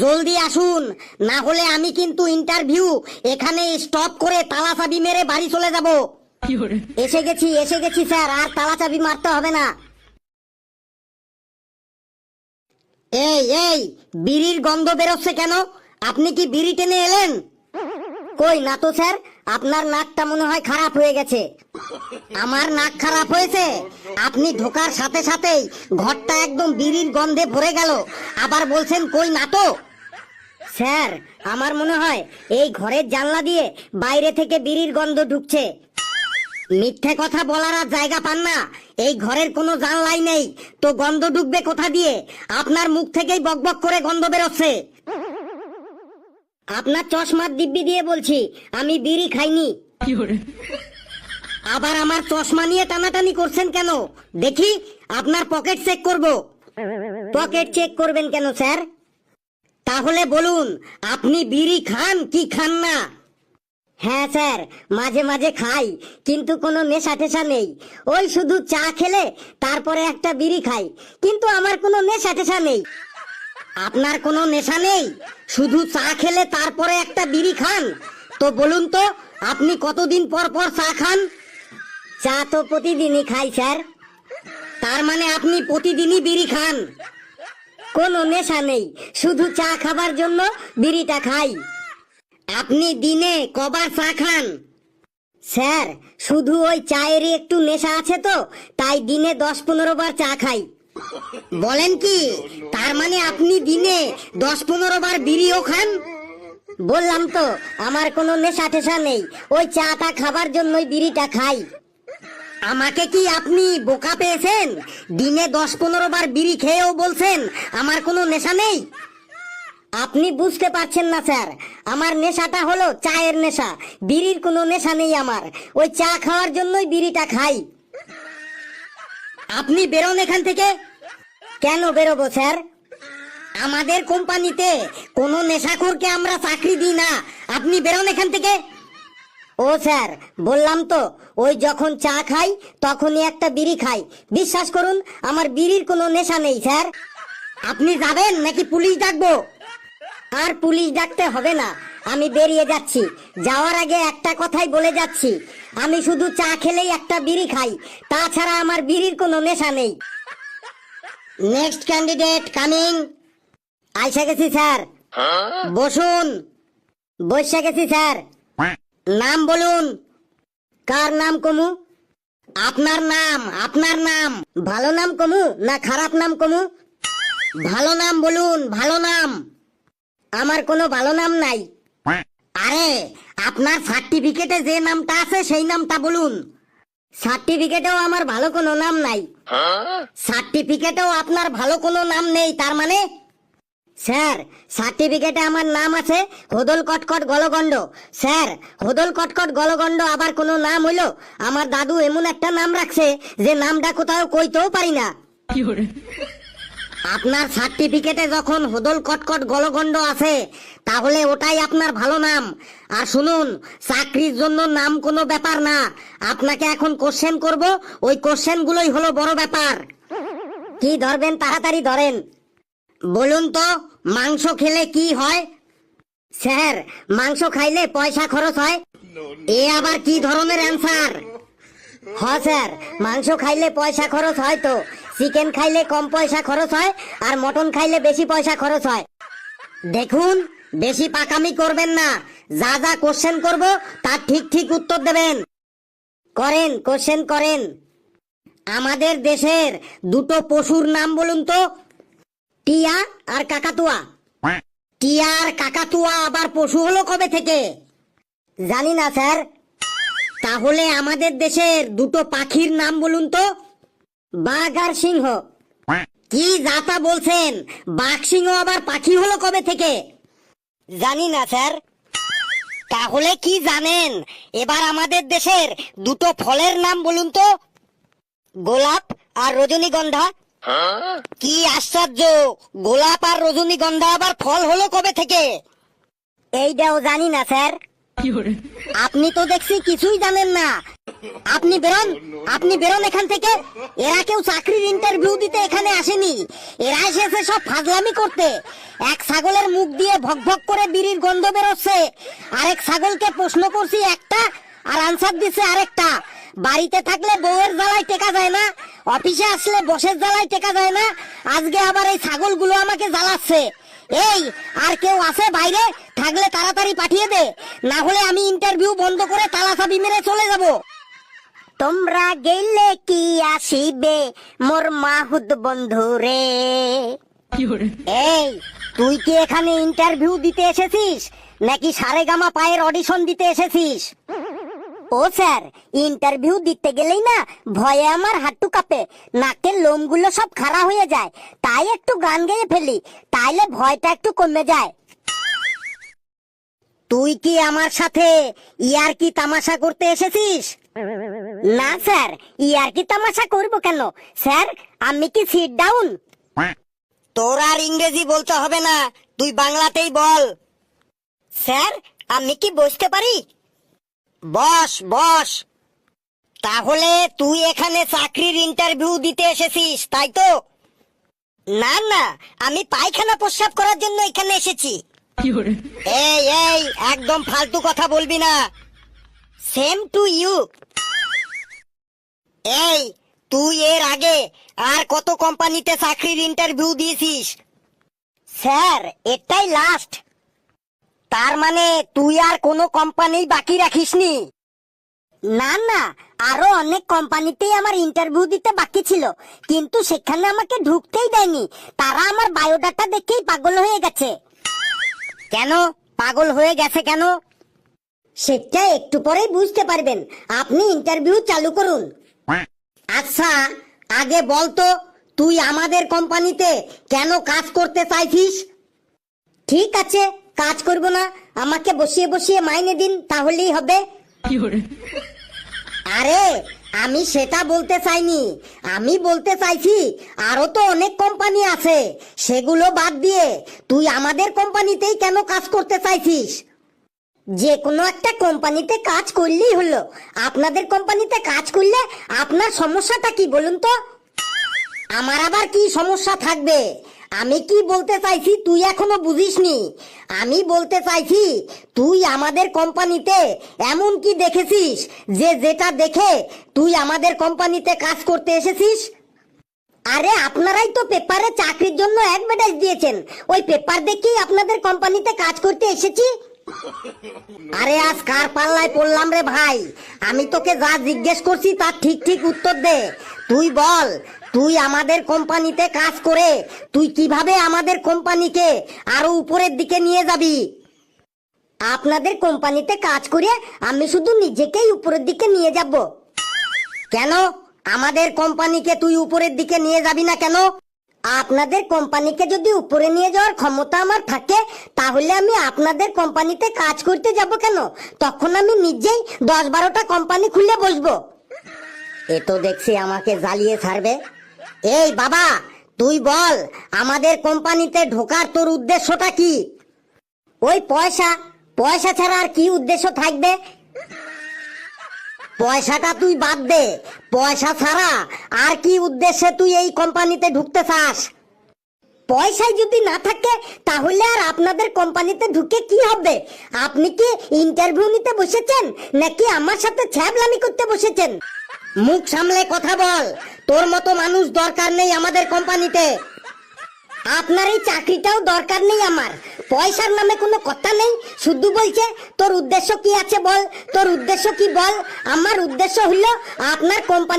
জলদি আসুন না হলে আমি কিন্তু ইন্টারভিউ এখানে স্টপ করে তালা চাবি মেরে বাড়ি চলে যাব। এসে গেছি এসে গেছি স্যার আর তালা চাবি মারতে হবে না। এই এই বিড়ির গন্ধ বেরোচ্ছে কেন? আপনি কি বিড়ি টেনে এলেন? কই না তো, স্যার? আপনার নাকটা মনে হয় খারাপ হয়ে গেছে। আমার নাক খারাপ হয়েছে? আপনি ঢোকার সাথে সাথেই ঘরটা একদম বিড়ির গন্ধে ভরে গেল। আবার বলছেন কই না তো? স্যার, আমার মনে হয় এই ঘরের জানলা দিয়ে বাইরে থেকে বিড়ির গন্ধ ঢুকছে। মিথ্যে কথা বলার আর জায়গা পান না। এই ঘরের কোনো জানলাই নেই। তো গন্ধ ঢুকবে কোথা দিয়ে? আপনার মুখ থেকেই বকবক করে গন্ধ বেরোচ্ছে। আপনার চশমার দিব্যি দিয়ে বলছি আমি বিড়ি খাইনি। আবার আমার চশমা নিয়ে টানাটানি করছেন কেন? দেখি আপনার পকেট চেক করব। পকেট চেক করবেন কেন স্যার? তাহলে বলুন আপনি বিড়ি খান কি খান না? হ্যাঁ স্যার মাঝে মাঝে খাই কিন্তু কোনো নেশা টেশা নেই। ওই শুধু চা খেলে তারপরে একটা বিড়ি খাই কিন্তু আমার কোনো নেশা টেশা নেই। আপনার কোনো নেশা নেই? শুধু চা খেলে তারপরে একটা বিড়ি খান। তো বলুন তো আপনি কতদিন পর পর চা খান? চা তো প্রতিদিনই খাই স্যার। তার মানে আপনি প্রতিদিনই বিড়ি খান? কোনো নেশা নেই শুধু চা খাবার জন্য বিড়িটা খাই। আপনি দিনে কবার চা খান? স্যার শুধু ওই চায়েরই একটু নেশা আছে তো তাই দিনে দশ পনেরো বার চা খাই। বলেন কি? তার মানে আপনি দিনে দশ পনেরো বার বিড়িও খান? বললাম তো, আমার কোনো নেশা টেশা নেই। ওই চাটা খাবার জন্যই বিড়িটা খাই। আমাকে কি আপনি বোকা পেয়েছেন? দিনে দশ পনেরো বার বিড়ি খেয়েও বলছেন, আমার কোনো নেশা নেই? আপনি বুঝতে পারছেন না, স্যার। আমার নেশাটা হলো চায়ের নেশা। বিড়ির কোনো নেশা নেই আমার। ওই চা খাওয়ার জন্যই বিড়িটা খাই। আপনি বেরোন এখান থেকে। কেন বেরোবো, স্যার? আমাদের কোম্পানিতে কোনো নেশাখোরকে আমরা চাকরি দিই না। আপনি বেরোন এখান থেকে। ও, স্যার, বললাম তো, ওই যখন চা খাই, তখনই একটা বিড়ি খাই। বিশ্বাস করুন, আমার বিড়ির কোনো নেশা নেই, স্যার। আপনি যাবেন নাকি পুলিশ ডাকবো? আর পুলিশ ডাকতে হবে না, আমি বেরিয়ে যাচ্ছি। যাওয়ার আগে একটা কথাই বলে যাচ্ছি, আমি শুধু চা খেলেই একটা বিড়ি খাই, তাছাড়া আমার বিড়ির কোনো নেশা নেই। নেক্সট ক্যান্ডিডেট কামিং আইসা গেছি, স্যার। বসুন। বসে গেছি, স্যার। নাম বলুন। কার নাম, কমু? আপনার নাম আপনার নাম। ভালো নাম, কমু, না খারাপ নাম, কমু? ভালো নাম বলুন, ভালো নাম। আমার কোনো ভালো নাম নাই। আরে, আপনার সার্টিফিকেটে যে নামটা আছে, সেই নামটা বলুন। সার্টিফিকেটেও আমার ভালো কোনো নাম নাই। সার্টিফিকেটেও আপনার ভালো কোনো নাম নেই, তার মানে? স্যার, সার্টিফিকেটে আমার নাম আছে হোদল কটকট গলগণ্ড। স্যার, হোদল কটকট গলগণ্ড আবার কোনো নাম হইল? আমার দাদু এমন একটা নাম রাখছে যে নামটা কোথাও কইতেও পারি না। আপনার সার্টিফিকেটে যখন হদল কটকট গলগণ্ড আছে, তাহলে ওটাই আপনার ভালো নাম। আর শুনুন, চাকরির জন্য নাম কোনো ব্যাপার না। আপনাকে এখন কোশ্চেন করব, ওই কোশ্চেন গুলোই হলো বড় ব্যাপার। কি ধরবেন? তাড়াতাড়ি ধরেন। বলুন তো, মাংস খেলে কি হয়? স্যার, মাংস খাইলে পয়সা খরচ হয়? এ আবার কি ধরনের অ্যান্সার হ, স্যার, মাংস খাইলে পয়সা খরচ হয় তো। চিকেন খাইলে কম পয়সা খরচ হয় আর মটন খাইলে বেশি পয়সা খরচ হয়। দেখুন, বেশি পাকামি করবেন না। যা যা কোশ্চেন করব, তার ঠিক ঠিক উত্তর দেবেন। করেন কোশ্চেন করেন। আমাদের দেশের দুটো পশুর নাম বলুন তো। টিয়া আর কাকাতুয়া। টিয়া আর কাকাতুয়া আবার পশু হলো কবে থেকে? জানি না, স্যার। তাহলে আমাদের দেশের দুটো পাখির নাম বলুন তো। বাঘ আর সিংহ। কি যাতা বলছেন? বাঘ সিংহ আবার পাখি হলো কবে থেকে? জানি না স্যার। তাহলে কি জানেন? এবার আমাদের দেশের দুটো ফলের নাম বলুন তো। গোলাপ আর রজনীগন্ধা। কি আশ্চর্য! গোলাপ আর রজনীগন্ধা আবার ফল হলো কবে থেকে? এইটাও জানি না স্যার। আপনি তো দেখছি কিছুই জানেন না। আপনি বেরোন আপনি বেরোন এখান থেকে। এরা কেউ চাকরির ইন্টারভিউ দিতে এখানে আসেনি। এরা এসেছে সব ফাজলামি করতে। এক ছাগলের মুখ দিয়ে ভক ভক করে বিড়ির গন্ধ বেরোচ্ছে। আরেক ছাগলকে প্রশ্ন করছি একটা, আর আনসার দিছে আরেকটা। বাড়িতে থাকলে বউয়ের জ্বালায় টেকা যায় না, অফিসে আসলে বসের জ্বালায় টেকা যায় না। আজকে আবার এই ছাগলগুলো আমাকে জ্বালাচ্ছে। এই, আর কেউ আছে বাইরে? থাকলে তাড়াতাড়ি পাঠিয়ে দে। না হলে আমি ইন্টারভিউ বন্ধ করে তালা চাবি মেরে চলে যাব। তোমরা গেলে কি আসিবে? মোর মাহুদ বন্ধু রে। এই তুই কি এখানে ইন্টারভিউ দিতে এসেছিস? নাকি সারে গামা পায়ের অডিশন দিতে এসেছিস? ও স্যার ইন্টারভিউ দিতে গেলেই না ভয়ে আমার হাঁটু কাঁপে নাকের লোমগুলো সব খাড়া হয়ে যায়। তাই একটু গান গেয়ে ফেলি তাইলে ভয়টা একটু কমে যায়। তুই কি আমার সাথে ইয়ার কি তামাশা করতে এসেছিস? না স্যার ইয়ার কি তামাশা করব কেন? স্যার আমি কি সিট ডাউন তোর আর ইংরেজি বলতে হবে না তুই বাংলাতেই বল। স্যার আমি কি বসতে পারি? বস বস। তাহলে তুই এখানে চাকরির ইন্টারভিউ দিতে এসেছিস তাই তো? না না আমি পায়খানা প্রস্রাব করার জন্য এখানে এসেছি। এই এই একদম ফালতু কথা বলবি না। সেম টু ইউ এই তুই এর আগে আর কত কোম্পানিতে চাকরির ইন্টারভিউ দিয়েছিস? স্যার এটাই লাস্ট তার মানে তুই আর কোনো কোম্পানি বাকি রাখিসনি? না না আরও অনেক কোম্পানিতেই আমার ইন্টারভিউ দিতে বাকি ছিল কিন্তু সেখানে আমাকে ঢুকতেই দেয়নি। তারা আমার বায়োডাটা দেখেই পাগল হয়ে গেছে। কেন? পাগল হয়ে গেছে কেন? সেটা একটু পরেই বুঝতে পারবেন। আপনি ইন্টারভিউ চালু করুন। আচ্ছা আগে বলতো তুই আমাদের কোম্পানিতে কেন কাজ করতে চাইছিস? ঠিক আছে কাজ করব না। আমাকে বসিয়ে বসিয়ে মাইনে দিন তাহলেই হবে। আরে আমি সেটা বলতে চাইনি। আমি বলতে চাইছি আরও তো অনেক কোম্পানি আছে। সেগুলো বাদ দিয়ে তুই আমাদের কোম্পানিতেই কেন কাজ করতে চাইছিস? যে কোনো একটা কোম্পানিতে কাজ করলেই হলো। আপনাদের কোম্পানিতে কাজ করলে আপনার সমস্যাটা কি বলুন তো? আমার আবার কি সমস্যা থাকবে? আমি কি বলতে চাইছি তুই এখনও বুঝিসনি। আমি বলতে চাইছি তুই আমাদের কোম্পানিতে এমন কি দেখেছিস যে যেটা দেখে তুই আমাদের কোম্পানিতে কাজ করতে এসেছিস? আরে আপনারাই তো পেপারে চাকরির জন্য অ্যাডভার্টাইজ দিয়েছেন। ওই পেপার দেখেই আপনাদের কোম্পানিতে কাজ করতে এসেছি? আরে আজ কার পাল্লায় পড়লাম রে ভাই? আমি তোকে যা জিজ্ঞেস করছি তার ঠিক ঠিক উত্তর দে। তুই বল, তুই আমাদের কোম্পানিতে কাজ করে তুই কীভাবে আমাদের কোম্পানিকে আরও উপরের দিকে নিয়ে যাবি? আপনাদের কোম্পানিতে কাজ করে আমি শুধু নিজেকেই উপরের দিকে নিয়ে যাব। কেন? আমাদের কোম্পানিকে তুই উপরের দিকে নিয়ে যাবি না কেন? আপনাদের কোম্পানিকে যদি উপরে নিয়ে যাওয়ার ক্ষমতা আমার থাকে, তাহলে আমি আপনাদের কোম্পানিতে কাজ করতে যাব কেন? তখন আমি নিজেই দশ বারোটা কোম্পানি খুলে বসবো। এ তো দেখছি আমাকে জ্বালিয়ে ছাড়বে। এই বাবা, তুই বল, আমাদের কোম্পানিতে ঢোকার তোর উদ্দেশ্যটা কি? ওই পয়সা পয়সা ছাড়া আর কি উদ্দেশ্য থাকবে? পয়সাটা তুই বাদ দে। পয়সা ছাড়া আর কি উদ্দেশ্যে তুই এই কোম্পানিতে ঢুকতে চাস? পয়সাই যদি না থাকে, তাহলে আর আপনাদের কোম্পানিতে ঢুকে কি হবে? আপনি কি ইন্টারভিউ নিতে বসেছেন, নাকি আমার সাথে ছ্যাবলামি করতে বসেছেন? মুখ সামলে কথা বল। তোর মতো মানুষ দরকার নেই আমাদের কোম্পানিতে। আপনার এই চাকরিটাও দরকার নেই আমার। পয়সার নামে কোনো কথা নেই। শুধু বলছে, তোর উদ্দেশ্য কি আছে বল? তোর উদ্দেশ্য কি বল? আমার উদ্দেশ্য হলো, আপনার কোম্পানি